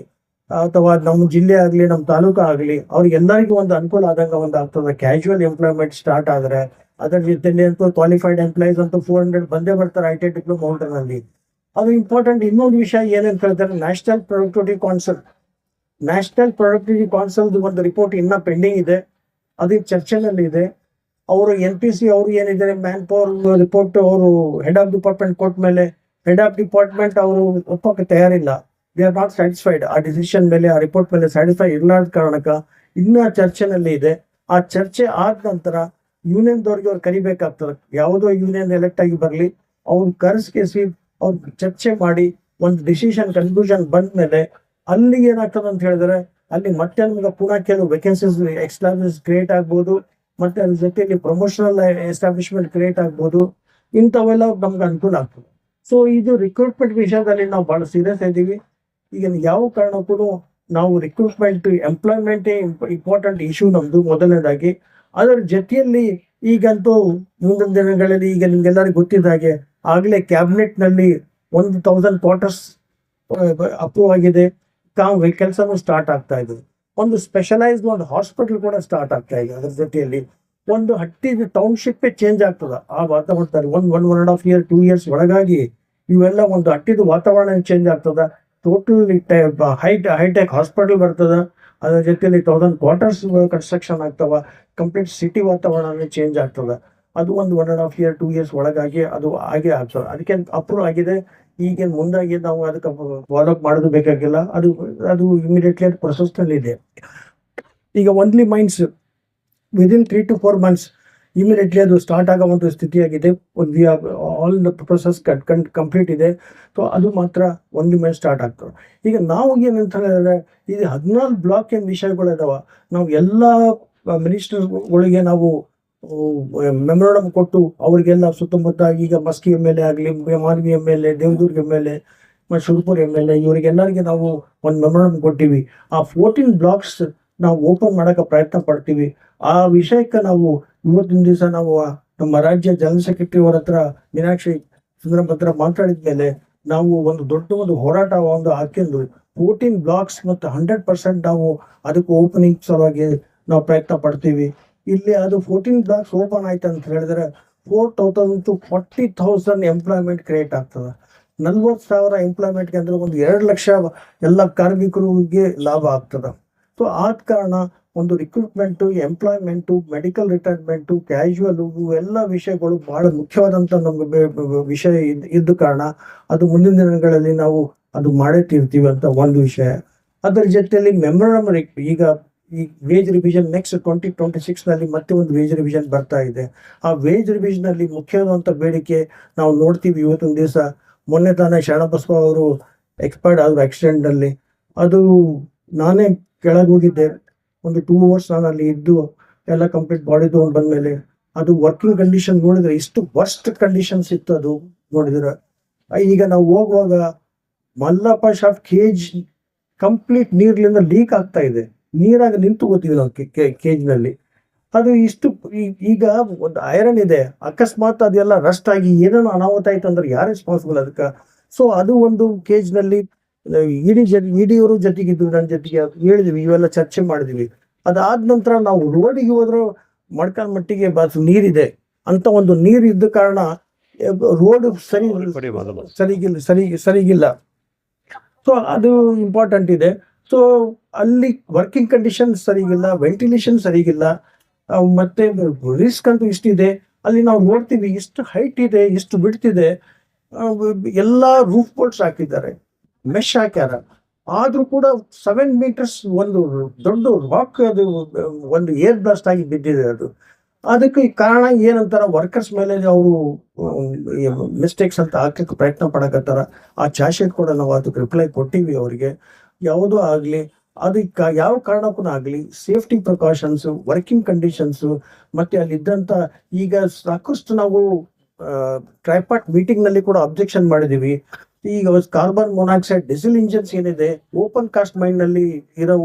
A: ಅಥವಾ ನಮ್ಮ ಜಿಲ್ಲೆ ಆಗ್ಲಿ, ನಮ್ಮ ತಾಲೂಕು ಆಗ್ಲಿ ಅವ್ರಿಗೆಲ್ಲರಿಗೂ ಒಂದು ಅನುಕೂಲ ಆದಂಗ ಒಂದು ಆಗ್ತದೆ. ಕ್ಯಾಶುವಲ್ ಎಂಪ್ಲಾಯ್ಮೆಂಟ್ ಸ್ಟಾರ್ಟ್ ಆದ್ರೆ ಅದರ ಅಂತೂ ಕ್ವಾಲಿಫೈಡ್ ಎಂಪ್ಲಾಯೀಸ್ ಅಂತೂ ಫೋರ್ ಹಂಡ್ರೆಡ್ ಬಂದೇ ಬರ್ತಾರೆ ಐ ಟಿ ಡಿಪ್ಲೊಮಾ ಹೋಲ್ಡರ್ ಅದು ಇಂಪಾರ್ಟೆಂಟ್ ಇನ್ನೊಂದು ವಿಷಯ ಏನಂತ ಹೇಳ್ತಾರೆ national productivity council national productivity council ಒಂದು ರಿಪೋರ್ಟ್ ಇನ್ನ ಪೆಂಡಿಂಗ್ ಇದೆ. ಅದು ಚರ್ಚೆನಲ್ಲಿ ಇದೆ. ಅವರು ಎನ್ ಪಿ ಸಿ ಅವರು ಏನಿದ್ದಾರೆ ಮ್ಯಾನ್ ಪವರ್ ರಿಪೋರ್ಟ್ ಅವರು ಹೆಡ್ ಆಫ್ ಡಿಪಾರ್ಟ್ಮೆಂಟ್ ಕೊಟ್ಟ ಮೇಲೆ ಹೆಡ್ ಆಫ್ ಡಿಪಾರ್ಟ್ಮೆಂಟ್ ಅವರು ಒಪ್ಪಕ್ಕೆ ತಯಾರಿಲ್ಲ. ದೇ ಆರ್ ನಾಟ್ ಸ್ಯಾಟಿಸ್ಫೈಡ್ ಆ ಡಿಸಿಷನ್ ಮೇಲೆ, ಆ ರಿಪೋರ್ಟ್ ಮೇಲೆ ಸ್ಯಾಟಿಸ್ಫೈ ಇರ್ಲಾರ್ದ ಕಾರಣಕ್ಕ ಇನ್ನ ಚರ್ಚೆನಲ್ಲಿ ಇದೆ. ಆ ಚರ್ಚೆ ಆದ ನಂತರ ಯೂನಿಯನ್ದವ್ರಿಗೆ ಅವ್ರು ಕರಿಬೇಕಾಗ್ತದೆ. ಯಾವುದೋ ಯೂನಿಯನ್ ಎಲೆಕ್ಟ್ ಆಗಿ ಬರಲಿ, ಅವ್ರು ಕರೆಸ್ಕೇಸಿ ಅವ್ರ ಚರ್ಚೆ ಮಾಡಿ, ಒಂದು ಡಿಸಿಷನ್ ಕನ್ಕ್ಲೂಷನ್ ಬಂದ ಮೇಲೆ ಅಲ್ಲಿ ಏನಾಗ್ತದೆ ಅಂತ ಹೇಳಿದ್ರೆ, ಅಲ್ಲಿ ಮತ್ತೆ ನಮ್ಗೆ ಪುನಃ ಕೆಲವು ವೇಕೆನ್ಸೀಸ್ ಎಕ್ಸ್ಟಾಬ್ಲಿಷ್ ಕ್ರಿಯೇಟ್ ಆಗ್ಬೋದು, ಮತ್ತೆ ಅದ್ರ ಜೊತೆಯಲ್ಲಿ ಪ್ರಮೋಷನಲ್ ಎಸ್ಟಾಬ್ಲಿಷ್ಮೆಂಟ್ ಕ್ರಿಯೇಟ್ ಆಗ್ಬೋದು, ಇಂಥವೆಲ್ಲ ನಮ್ಗೆ ಅನುಕೂಲ ಆಗ್ತದೆ. ಸೊ ಇದು ರಿಕ್ರೂಟ್ಮೆಂಟ್ ವಿಷಯದಲ್ಲಿ ನಾವು ಬಹಳ ಸೀರಿಯಸ್ ಇದ್ದೀವಿ. ಈಗ ಯಾವ ಕಾರಣಕ್ಕೂ ನಾವು ರಿಕ್ರೂಟ್ಮೆಂಟ್ ಎಂಪ್ಲಾಯ್ಮೆಂಟ್ ಇಂಪಾರ್ಟೆಂಟ್ ಇಶ್ಯೂ ನಮ್ದು ಮೊದಲನೇದಾಗಿ. ಅದರ ಜೊತೆಯಲ್ಲಿ ಈಗಂತೂ ಮುಂದಿನ ದಿನಗಳಲ್ಲಿ ಈಗ ನಿಮ್ಗೆಲ್ಲರಿಗೂ ಗೊತ್ತಿದ್ದ ಹಾಗೆ ಆಗಲೇ ಕ್ಯಾಬಿನೆಟ್ನಲ್ಲಿ ಒಂದು ತೌಸಂಡ್ ಕ್ವಾರ್ಟರ್ಸ್ ಅಪ್ರೂವ್ ಆಗಿದೆ. ಕೆಲಸನೂ ಸ್ಟಾರ್ಟ್ ಆಗ್ತಾ ಇದೆ. ಒಂದು ಸ್ಪೆಷಲೈಸ್ಡ್ ಒಂದು ಹಾಸ್ಪಿಟಲ್ ಕೂಡ ಸ್ಟಾರ್ಟ್ ಆಗ್ತಾ ಇದೆ ಅದ್ರ ಜೊತೆಯಲ್ಲಿ. ಒಂದು ಹಟ್ಟಿ ಟೌನ್ಶಿಪ್ ಚೇಂಜ್ ಆಗ್ತದ. ಆ ವಾತಾವರಣದಲ್ಲಿ ಒಂದ್ one one and half year two years ಒಳಗಾಗಿ ಇವೆಲ್ಲ ಒಂದು ಹಟ್ಟಿದ ವಾತಾವರಣ ಚೇಂಜ್ ಆಗ್ತದ. ಟೋಟಲ್ ಹೈಟ್ ಹೈಟೆಕ್ ಹಾಸ್ಪಿಟಲ್ ಬರ್ತದ. ಅದ್ರ ಜೊತೆಯಲ್ಲಿ ತೌಸಂಡ್ ಕ್ವಾರ್ಟರ್ಸ್ ಕನ್ಸ್ಟ್ರಕ್ಷನ್ ಆಗ್ತಾವ. ಕಂಪ್ಲೀಟ್ ಸಿಟಿ ವಾತಾವರಣ ಚೇಂಜ್ ಆಗ್ತದೆ. ಅದು ಒಂದು one and half year two years ಒಳಗಾಗಿ ಅದು ಆಗೇ ಆಗ್ತದೆ. ಅದಕ್ಕೆ ಅಪ್ರೂವ್ ಆಗಿದೆ. ಈಗೇನು ಮುಂದಾಗಿ ನಾವು ಅದಕ್ಕೆ ಫಾಲೋಅಪ್ ಮಾಡೋದು ಬೇಕಾಗಿಲ್ಲ. ಅದು ಅದು ಇಮಿಡಿಯೇಟ್ಲಿ ಅದು ಪ್ರೊಸೆಸ್ನಲ್ಲಿದೆ ಈಗ only mines within three to four months immediately ಅದು ಸ್ಟಾರ್ಟ್ ಆಗೋ ಒಂದು ಸ್ಥಿತಿಯಾಗಿದೆ. All the process cut complete ಇದೆ. ಸೊ ಅದು ಮಾತ್ರ ಒಂದು ಮೇಲೆ ಸ್ಟಾರ್ಟ್ ಆಗ್ತದೆ. ಈಗ ನಾವು ಏನಂತ ಹೇಳಿದ್ರೆ ಇದು ಹದಿನಾಲ್ಕು ಬ್ಲಾಕ್ ಏನ್ ವಿಷಯಗಳಿದಾವ ನಾವು ಎಲ್ಲ ಮಿನಿಸ್ಟರ್ಗಳಿಗೆ ನಾವು ಮೆಮೊರಡಮ್ ಕೊಟ್ಟು ಅವ್ರಿಗೆಲ್ಲ ಸುತ್ತಮುತ್ತ ಈಗ ಮಸ್ಕಿ ಎಂ ಎಲ್ ಎ ಆಗಲಿ Manvi M L A Devadurga M L A ಮತ್ತು ಸುರ್ಪುರ್ ಎಂ ಎಲ್ ಎ ಇವರಿಗೆಲ್ಲರಿಗೆ ನಾವು ಒಂದು ಮೆಮೊರಮ್ ಕೊಟ್ಟಿವಿ. ಆ ಫೋರ್ಟೀನ್ ಬ್ಲಾಕ್ಸ್ ನಾವು ಓಪನ್ ಮಾಡೋಕೆ ಪ್ರಯತ್ನ ಪಡ್ತೀವಿ. ಆ ವಿಷಯಕ್ಕೆ ನಾವು ಇವತ್ತಿನ ದಿವಸ ನಾವು ನಮ್ಮ ರಾಜ್ಯ ಜನರಲ್ ಸೆಕ್ರೆಟರಿ ಅವರ ಹತ್ರ ಮೀನಾಕ್ಷಿ ಸುಂದರಂ ಹತ್ರ ಮಾತಾಡಿದ ಮೇಲೆ ನಾವು ಒಂದು ದೊಡ್ಡ ಒಂದು ಹೋರಾಟ ಒಂದು ಹಾಕೊಂಡು ಫೋರ್ಟೀನ್ ಬ್ಲಾಕ್ಸ್ ಮತ್ತು ಹಂಡ್ರೆಡ್ ಪರ್ಸೆಂಟ್ ನಾವು ಅದಕ್ಕೆ ಓಪನಿಂಗ್ ಸಲುವಾಗಿ ನಾವು ಪ್ರಯತ್ನ ಪಡ್ತೀವಿ. ಇಲ್ಲಿ ಅದು ಫೋರ್ಟೀನ್ ಬ್ಲಾಕ್ಸ್ ಓಪನ್ ಆಯ್ತು ಅಂತ ಹೇಳಿದ್ರೆ four thousand to forty thousand employment create ಆಗ್ತದೆ. ನಲ್ವತ್ತು ಸಾವಿರ ಎಂಪ್ಲಾಯ್ಮೆಂಟ್ಗೆ ಅಂದ್ರೆ ಒಂದು ಎರಡು ಲಕ್ಷ ಎಲ್ಲ ಕಾರ್ಮಿಕರಿಗೆ ಲಾಭ ಆಗ್ತದೆ. ಸೊ ಆದ ಕಾರಣ ಒಂದು recruitment employment medical retirement casual ಎಲ್ಲ ವಿಷಯಗಳು ಬಹಳ ಮುಖ್ಯವಾದಂತ ನಮ್ಗೆ ವಿಷಯ ಇದ್- ಇದ್ದ ಕಾರಣ ಅದು ಮುಂದಿನ ದಿನಗಳಲ್ಲಿ ನಾವು ಅದು ಮಾಡೇ ಅಂತ ಒಂದು ವಿಷಯ. ಅದರ ಜೊತೆಯಲ್ಲಿ ಮೆಮೊರಮ್ ಈಗ ಈ wage revision next twenty twenty ಸಿಕ್ಸ್ನಲ್ಲಿ ಮತ್ತೆ ಒಂದು ವೇಜ್ ರಿವಿಷನ್ ಬರ್ತಾ ಇದೆ. ಆ ವೇಜ್ ರಿವಿಷನ್ ಅಲ್ಲಿ ಮುಖ್ಯವಾದಂತ ಬೇಡಿಕೆ ನಾವು ನೋಡ್ತೀವಿ ಇವತ್ತೊಂದು ದಿವಸ. ಮೊನ್ನೆ ತಾನೇ ಶರಣಬಸವ ಅವರು ಎಕ್ಸ್ಪೈರ್ಡ್ ಆದ್ರು ಆಕ್ಸಿಡೆಂಟ್ ಅಲ್ಲಿ. ಅದು ನಾನೇ ಕೆಳಗೆ ಹೋಗಿದ್ದೆ. ಒಂದು ಟೂ ಅವರ್ಸ್ ನಾನು ಅಲ್ಲಿ ಇದ್ದು, ಎಲ್ಲ ಕಂಪ್ಲೀಟ್ ಬಾಡಿ ತಗೊಂಡು ಬಂದ್ಮೇಲೆ, ಅದು ವರ್ಕಿಂಗ್ ಕಂಡೀಷನ್ ನೋಡಿದ್ರೆ ಇಷ್ಟು ವರ್ಸ್ಟ್ ಕಂಡೀಷನ್ಸ್ ಇತ್ತು ಅದು ನೋಡಿದ್ರೆ. ಈಗ ನಾವು ಹೋಗುವಾಗ ಮಲ್ಲಪ್ಪ ಶಾಪ್ ಕೇಜ್ ಕಂಪ್ಲೀಟ್ ನೀರ್ಲಿಂದ ಲೀಕ್ ಆಗ್ತಾ ಇದೆ. ನೀರಾಗ ನಿಂತು ಗೊತ್ತಿದೆ ನಾವು ಕೇಜ್ನಲ್ಲಿ. ಅದು ಇಷ್ಟು ಈಗ ಒಂದು ಐರನ್ ಇದೆ, ಅಕಸ್ಮಾತ್ ಅದೆಲ್ಲ ರಸ್ಟ್ ಆಗಿ ಏನೇನೋ ಅನಾಹುತ ಆಯ್ತು ಅಂದ್ರೆ ಯಾರು ರೆಸ್ಪಾನ್ಸಿಬಲ್ ಅದಕ್ಕೆ? ಸೊ ಅದು ಒಂದು ಕೇಜ್ನಲ್ಲಿ ಇಡಿ ಜ ಇಡಿಯವರು ಜೊತೆಗಿದ್ದು ನನ್ನ ಜೊತೆಗೆ ಹೇಳಿದ್ವಿ ಇವೆಲ್ಲ ಚರ್ಚೆ ಮಾಡಿದ್ವಿ. ಅದಾದ ನಂತರ ನಾವು ರೋಡಿಗೆ ಹೋದ್ರೆ ಮಡ್ಕಾಲ್ ಮಟ್ಟಿಗೆ ಬಸ್ ನೀರಿದೆ. ಅಂತ ಒಂದು ನೀರು ಇದ್ದ ಕಾರಣ ರೋಡ್ ಸರಿ ಸರಿಗಿಲ್ಲ ಸರಿ ಸರಿಗಿಲ್ಲ. ಸೊ ಅದು ಇಂಪಾರ್ಟೆಂಟ್ ಇದೆ. ಸೊ ಅಲ್ಲಿ ವರ್ಕಿಂಗ್ ಕಂಡೀಷನ್ ಸರಿಗಿಲ್ಲ ವೆಂಟಿಲೇಷನ್ ಸರಿಗಿಲ್ಲ. ಮತ್ತೆ ರಿಸ್ಕ್ ಅಂತೂ ಇಷ್ಟಿದೆ. ಅಲ್ಲಿ ನಾವು ನೋಡ್ತೀವಿ ಇಷ್ಟು ಹೈಟ್ ಇದೆ ಇಷ್ಟು ಬಿಡ್ತಿದೆ ಎಲ್ಲ ರೂಫ್ ಬೋರ್ಡ್ಸ್ ಹಾಕಿದ್ದಾರೆ. ಮೆಶ್ ಹಾಕ್ಯಾರ. ಆದರೂ ಕೂಡ ಸೆವೆನ್ ಮೀಟರ್ಸ್ ಒಂದು ದೊಡ್ಡ ರಾಕ್ ಅದು, ಒಂದು ಏರ್ ಬ್ಲಾಸ್ಟ್ ಆಗಿ ಬಿದ್ದಿದೆ ಅದು. ಅದಕ್ಕೆ ಕಾರಣ ಏನಂತಾರ ವರ್ಕರ್ಸ್ ಮೇಲೆ ಅವರು ಮಿಸ್ಟೇಕ್ಸ್ ಅಂತ ಹಾಕಕ್ಕೆ ಪ್ರಯತ್ನ ಪಡಕತ್ತಾರ. ಆ ಚಾರ್ಜ್ ಕೂಡ ನಾವು ಅದಕ್ಕೆ ರಿಪ್ಲೈ ಕೊಟ್ಟಿವಿ ಅವರಿಗೆ. ಯಾವುದೂ ಆಗಲಿ, ಅದಕ್ಕೆ ಯಾವ ಕಾರಣಕ್ಕೂ ಆಗಲಿ ಸೇಫ್ಟಿ ಪ್ರಿಕಾಷನ್ಸ್ ವರ್ಕಿಂಗ್ ಕಂಡೀಷನ್ಸ್ ಮತ್ತೆ ಅಲ್ಲಿದ್ದಂಥ ಈಗ ಸಾಕಷ್ಟು ನಾವು ಟ್ರೈಪಾರ್ಟ್ ಮೀಟಿಂಗ್ನಲ್ಲಿ ಕೂಡ ಅಬ್ಜೆಕ್ಷನ್ ಮಾಡಿದೀವಿ. ಈಗ ಕಾರ್ಬನ್ ಮೊನಾಕ್ಸೈಡ್ ಡಿಸೆಲ್ ಇಂಜಿನ್ಸ್ ಏನಿದೆ, ಓಪನ್ ಕಾಸ್ಟ್ ಮೈನ್ನಲ್ಲಿ ಇರೋ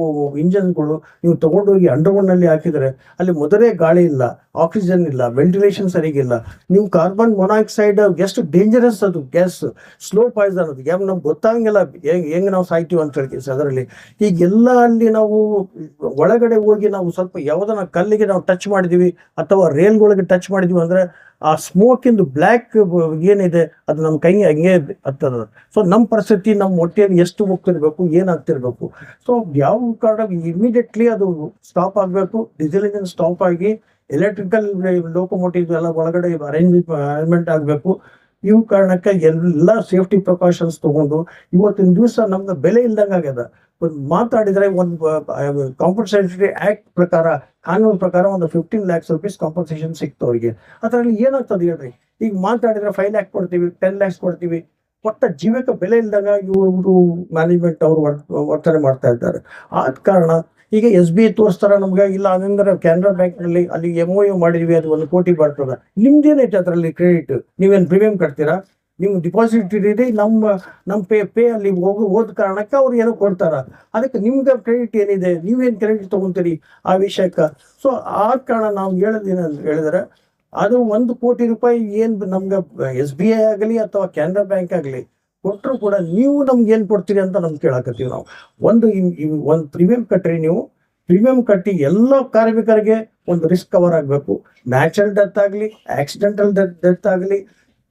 A: ಇಂಜಿನ್ಗಳು ನೀವು ತಗೊಂಡೋಗಿ ಅಂಡರ್ಗ್ರೌಂಡ್ನಲ್ಲಿ ಹಾಕಿದ್ರೆ ಅಲ್ಲಿ ಮೊದಲೇ ಗಾಳಿ ಇಲ್ಲ, ಆಕ್ಸಿಜನ್ ಇಲ್ಲ, ವೆಂಟಿಲೇಷನ್ ಸರಿಗಿಲ್ಲ ನೀವು ಕಾರ್ಬನ್ ಮೊನಾಕ್ಸೈಡ್ ಎಷ್ಟು ಡೇಂಜರಸ್ ಅದು ಗ್ಯಾಸ್ ಸ್ಲೋ ಪಾಯ್ಸನ್ ಅದು. ಯಾವ ನಮ್ಗೆ ಗೊತ್ತಾಗಂಗಿಲ್ಲ, ಹೆಂಗ್ ಹೆಂಗ್ ನಾವು ಸಾಯ್ತೀವಿ ಅಂತ ಹೇಳ್ತೀವಿ ಅದರಲ್ಲಿ. ಈಗೆಲ್ಲ ಅಲ್ಲಿ ನಾವು ಒಳಗಡೆ ಹೋಗಿ ನಾವು ಸ್ವಲ್ಪ ಯಾವ್ದನ್ನ ಕಲ್ಲಿಗೆ ನಾವು ಟಚ್ ಮಾಡಿದೀವಿ ಅಥವಾ ರೇಲ್ಗಳಿಗೆ ಟಚ್ ಮಾಡಿದೀವಿ ಅಂದ್ರೆ ಆ ಸ್ಮೋಕ್ ಇಂದು ಬ್ಲ್ಯಾಕ್ ಏನಿದೆ, ಅದು ನಮ್ಮ ಕೈಗೆ ಹಂಗೆ ಹತ್ತದ ಸೊ ನಮ್ಮ ಪರಿಸ್ಥಿತಿ ನಮ್ಮ ಹೊಟ್ಟೆಯಲ್ಲಿ ಎಷ್ಟು ಹೋಗ್ತಿರ್ಬೇಕು ಏನಾಗ್ತಿರ್ಬೇಕು ಸೊ ಯಾವ ಕಾರಣ ಇಮಿಡಿಯೇಟ್ಲಿ ಅದು ಸ್ಟಾಪ್ ಆಗಬೇಕು ಡೀಸೆಲ್ ಇಂಜಿನ್ ಸ್ಟಾಪ್ ಆಗಿ ಎಲೆಕ್ಟ್ರಿಕಲ್ ಲೋಕೋಮೋಟಿವ್ ಎಲ್ಲ ಒಳಗಡೆ ಅರೇಂಜ್ ಅರೇಂಜ್ಮೆಂಟ್ ಆಗಬೇಕು. ಇವು ಕಾರಣಕ್ಕೆ ಎಲ್ಲ ಸೇಫ್ಟಿ ಪ್ರಿಕಾಷನ್ಸ್ ತಗೊಂಡು, ಇವತ್ತಿನ ದಿವಸ ನಮ್ದು ಬೆಲೆ ಇಲ್ದಂಗೆ ಆಗ್ಯದ ಮಾತಾಡಿದ್ರೆ ಒಂದು ಕಾಂಪನ್ಸೇಟರಿ ಆಕ್ಟ್ ಪ್ರಕಾರ, ಕಾನೂನು ಪ್ರಕಾರ ಒಂದು ಫಿಫ್ಟೀನ್ ಲ್ಯಾಕ್ಸ್ ರುಪೀಸ್ ಕಾಂಪನ್ಸೇಷನ್ ಸಿಕ್ತು ಅವರಿಗೆ. ಅದರಲ್ಲಿ ಏನಾಗ್ತದೆ ಹೇಳ್ರಿ? ಈಗ ಮಾತಾಡಿದ್ರೆ ಫೈವ್ ಲ್ಯಾಕ್ ಕೊಡ್ತೀವಿ ಟೆನ್ ಲ್ಯಾಕ್ಸ್ ಕೊಡ್ತೀವಿ. ಒಟ್ಟ ಜೀವಕ್ಕೆ ಬೆಲೆ ಇಲ್ದಾಗ ಇವರು ಮ್ಯಾನೇಜ್ಮೆಂಟ್ ಅವರು ವರ್ತನೆ ಮಾಡ್ತಾ ಇದ್ದಾರೆ. ಆದ ಕಾರಣ ಈಗ ಎಸ್ ಬಿ ಐ ತೋರಿಸ್ತಾರ ನಮ್ಗೆ, ಇಲ್ಲ ಅದಂದ್ರೆ ಕೆನರಾ ಬ್ಯಾಂಕ್ನಲ್ಲಿ ಅಲ್ಲಿ ಎಂ ಯು ಮಾಡಿದ್ವಿ, ಅದು ಒಂದು ಕೋಟಿ ಬರ್ತದ. ನಿಮ್ದೇನೈತೆ ಅದರಲ್ಲಿ ಕ್ರೆಡಿಟ್ ನೀವೇನು ಪ್ರೀಮಿಯಂ ಕಟ್ತೀರಾ? ನೀವು ಡಿಪಾಸಿಟ್ ಇಡೀರಿ ನಮ್ಮ ನಮ್ಮ ಪೇ ಪೇ ಅಲ್ಲಿ ಹೋಗಿ, ಹೋದ ಕಾರಣಕ್ಕೆ ಅವ್ರು ಏನೋ ಕೊಡ್ತಾರ. ಅದಕ್ಕೆ ನಿಮ್ಗೆ ಕ್ರೆಡಿಟ್ ಏನಿದೆ, ನೀವೇನು ಕ್ರೆಡಿಟ್ ತಗೊಂತೀರಿ ಆ ವಿಷಯಕ್ಕೆ? ಸೊ ಆ ಕಾರಣ ನಾವು ಹೇಳೋದೇನು ಹೇಳಿದ್ರೆ, ಅದು ಒಂದು ಕೋಟಿ ರೂಪಾಯಿ ಏನು ನಮ್ಗೆ ಎಸ್ ಬಿ ಐ ಆಗಲಿ ಅಥವಾ ಕೆನರಾ ಬ್ಯಾಂಕ್ ಆಗಲಿ ಕೊಟ್ಟರು ಕೂಡ ನೀವು ನಮ್ಗೆ ಏನು ಕೊಡ್ತೀರಿ ಅಂತ ನಮ್ಗೆ ಕೇಳಾಕತ್ತೀವಿ ನಾವು. ಒಂದು ಒಂದು ಪ್ರೀಮಿಯಂ ಕಟ್ಟ್ರಿ ನೀವು. ಪ್ರೀಮಿಯಂ ಕಟ್ಟಿ ಎಲ್ಲ ಕಾರ್ಮಿಕರಿಗೆ ಒಂದು ರಿಸ್ಕ್ ಕವರ್ ಆಗಬೇಕು. ನ್ಯಾಚುರಲ್ ಡೆತ್ ಆಗಲಿ ಆಕ್ಸಿಡೆಂಟಲ್ ಡೆತ್ ಆಗಲಿ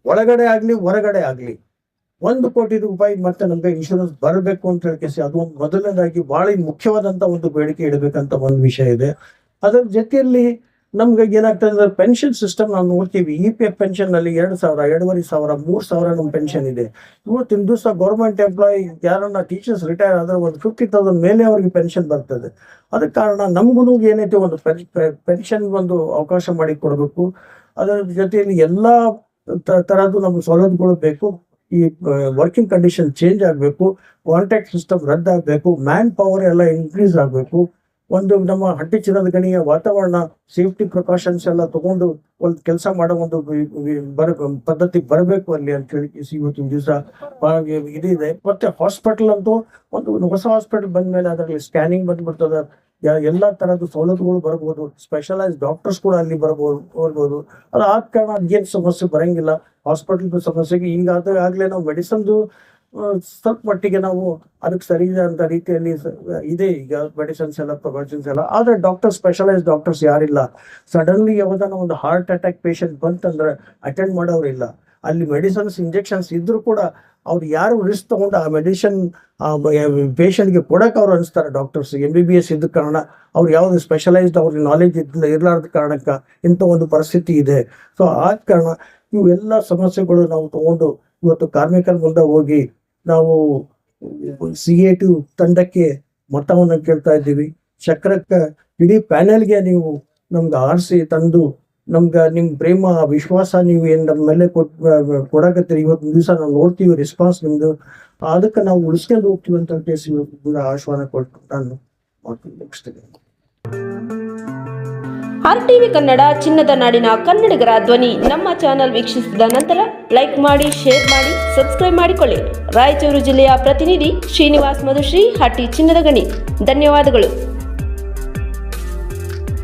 A: ಒಳಗಡೆ ಆಗಲಿ, ಹೊರಗಡೆ ಆಗಲಿ. ಒಂದು ಕೋಟಿ ರೂಪಾಯಿ ಮತ್ತೆ ನಮಗೆ ಇನ್ಶೂರೆನ್ಸ್ ಬರಬೇಕು ಅಂತ ಹೇಳಿ ಅದು ಒಂದು ಮೊದಲನೇದಾಗಿ ಬಹಳ ಮುಖ್ಯವಾದಂತ ಒಂದು ಬೇಡಿಕೆ ಇಡಬೇಕಂತ ಒಂದು ವಿಷಯ ಇದೆ. ಅದರ ಜೊತೆಯಲ್ಲಿ ನಮ್ಗೆ ಏನಾಗ್ತದೆ ಅಂದ್ರೆ ಪೆನ್ಷನ್ ಸಿಸ್ಟಮ್ ನಾವು ನೋಡ್ತೀವಿ. ಇ ಪಿ ಎಫ್ ಪೆನ್ಷನ್ನಲ್ಲಿ ಎರಡು ಸಾವಿರ, ಎರಡೂವರೆ ಸಾವಿರ, ಮೂರು ಸಾವಿರ ನಮ್ಮ ಪೆನ್ಷನ್ ಇದೆ. ಇವತ್ತಿನ ದಿವಸ ಗೌರ್ಮೆಂಟ್ ಎಂಪ್ಲಾಯಿ ಯಾರನ್ನ ಟೀಚರ್ಸ್ ರಿಟೈರ್ ಆದ್ರೆ ಒಂದು ಫಿಫ್ಟಿ ತೌಸಂಡ್ ಮೇಲೆ ಅವ್ರಿಗೆ ಪೆನ್ಷನ್ ಬರ್ತದೆ. ಅದಕ್ಕೆ ಕಾರಣ ನಮಗೂ ಏನೈತೆ ಒಂದು ಪೆನ್ಷನ್ ಒಂದು ಅವಕಾಶ ಮಾಡಿ ಕೊಡಬೇಕು. ಅದರ ಜೊತೆಯಲ್ಲಿ ಎಲ್ಲಾ ತರದ್ದು ನಮ್ಗೆ ಸೌಲಭ್ಯಗಳು ಬೇಕು, ಈ ವರ್ಕಿಂಗ್ ಕಂಡೀಷನ್ ಚೇಂಜ್ ಆಗಬೇಕು ಕಾಂಟ್ಯಾಕ್ಟ್ ಸಿಸ್ಟಮ್ ರದ್ದಾಗಬೇಕು ಮ್ಯಾನ್ ಪವರ್ ಎಲ್ಲ ಇನ್ಕ್ರೀಸ್ ಆಗಬೇಕು, ಒಂದು ನಮ್ಮ ಹಟ್ಟಿ ಚಿನ್ನದ ಗಣಿಯ ವಾತಾವರಣ ಸೇಫ್ಟಿ ಪ್ರಿಕಾಷನ್ಸ್ ಎಲ್ಲ ತಗೊಂಡು ಒಂದು ಕೆಲಸ ಮಾಡೋ ಒಂದು ಬರ ಪದ್ಧತಿ ಬರಬೇಕು ಅಲ್ಲಿ ಅಂತ ಹೇಳಿ ಇವತ್ತಿನ ದಿವಸ ಇದಿದೆ. ಮತ್ತೆ ಹಾಸ್ಪಿಟಲ್ ಅಂತೂ ಒಂದು ಹೊಸ ಹಾಸ್ಪಿಟಲ್ ಬಂದ ಮೇಲೆ ಅದರಲ್ಲಿ ಸ್ಕ್ಯಾನಿಂಗ್ ಬಂದ್ಬಿಡ್ತದೆ. ಎಲ್ಲಾ ತರದ್ದು ಸವಲತ್ತುಗಳು ಬರಬಹುದು. ಸ್ಪೆಷಲೈಸ್ ಡಾಕ್ಟರ್ಸ್ ಕೂಡ ಅಲ್ಲಿ ಬರಬಹುದು ಬರ್ಬೋದು ಅದು ಆದ ಕಾರಣ ಏನು ಸಮಸ್ಯೆ ಬರಂಗಿಲ್ಲ. ಹಾಸ್ಪಿಟಲ್ ಸಮಸ್ಯೆಗೆ ಆದ ಆಗ್ಲೇ ನಾವು ಮೆಡಿಸನ್ದು ಸ್ವಲ್ಪ ಮಟ್ಟಿಗೆ ನಾವು ಅದಕ್ಕೆ ಅಂತ ರೀತಿಯಲ್ಲಿ ಇದೆ ಈಗ ಮೆಡಿಸನ್ಸ್ ಎಲ್ಲ ಪ್ರೊವಿಷನ್ಸ್ ಎಲ್ಲ. ಆದ್ರೆ ಡಾಕ್ಟರ್ ಸ್ಪೆಷಲೈಸ್ ಡಾಕ್ಟರ್ಸ್ ಯಾರಿಲ್ಲ. ಸಡನ್ಲಿ ಯಾವ್ದಾನ ಒಂದು ಹಾರ್ಟ್ ಅಟ್ಯಾಕ್ ಪೇಷಂಟ್ ಬಂತಂದ್ರೆ ಅಟೆಂಡ್ ಮಾಡೋರಿಲ್ಲ ಅಲ್ಲಿ ಮೆಡಿಸನ್ಸ್ ಇಂಜೆಕ್ಷನ್ಸ್ ಇದ್ದರೂ ಕೂಡ ಅವ್ರು ಯಾರು ರಿಸ್ಕ್ ತಗೊಂಡು ಆ ಮೆಡಿಸನ್ ಪೇಷಂಟ್ಗೆ ಕೊಡಕ್ಕೆ ಅವ್ರು ಅನಿಸ್ತಾರೆ doctors. M B B S ಇದ್ದ ಕಾರಣ ಅವ್ರು ಯಾವುದು ಸ್ಪೆಷಲೈಸ್ಡ್ ಅವ್ರಿಗೆ ನಾಲೆಜ್ ಇದ್ದ ಇರಲಾರ್ದ ಕಾರಣಕ್ಕೆ ಇಂಥ ಒಂದು ಪರಿಸ್ಥಿತಿ ಇದೆ. ಸೊ, ಆದ ಕಾರಣ ಇವೆಲ್ಲ ಸಮಸ್ಯೆಗಳು ನಾವು ತಗೊಂಡು ಇವತ್ತು ಕಾರ್ಮಿಕರ ಮುಂದೆ ಹೋಗಿ ನಾವು ಸಿ ಎ ಟಿ ತಂಡಕ್ಕೆ ಮತವನ್ನು ಕೇಳ್ತಾ ಇದ್ದೀವಿ. ಚಕ್ರಕ್ಕೆ ಇಡೀ ಪ್ಯಾನೆಲ್ಗೆ ನೀವು ನಮ್ಗೆ ಆರಿಸಿ ತಂದು ನಮ್ಗೆ ನಿಮ್ಮ ಪ್ರೇಮ, ವಿಶ್ವಾಸ ನೀವು ಏನು ನಮ್ಮ ಮೇಲೆ ಕೊಟ್ ಕೊಡಕತ್ತೀರಿ. ಇವತ್ತು ದಿವಸ ನಾವು ನೋಡ್ತೀವಿ ರೆಸ್ಪಾನ್ಸ್ ನಿಮ್ದು. ಅದಕ್ಕೆ ನಾವು ಉಳಿಸ್ಕೊಂಡು ಹೋಗ್ತೀವಿ ಅಂತ ಕೇಸಿ ಕೂಡ ಆಶ್ವಾನ ಕೊಟ್ಟು ನಾನು ಮುಗಿಸ್ತೀನಿ
B: ಆರ್ ಟಿವಿ ಕನ್ನಡ, ಚಿನ್ನದ ನಾಡಿನ ಕನ್ನಡಿಗರ ಧ್ವನಿ. ನಮ್ಮ ಚಾನೆಲ್ ವೀಕ್ಷಿಸಿದ ನಂತರ ಲೈಕ್ ಮಾಡಿ ಶೇರ್ ಮಾಡಿ ಸಬ್ಸ್ಕ್ರೈಬ್ ಮಾಡಿಕೊಳ್ಳಿ. ರಾಯಚೂರು ಜಿಲ್ಲೆಯ ಪ್ರತಿನಿಧಿ ಶ್ರೀನಿವಾಸ್ ಮಧುಶ್ರೀ ಹಟ್ಟಿ ಚಿನ್ನದ ಗಣಿ. ಧನ್ಯವಾದಗಳು.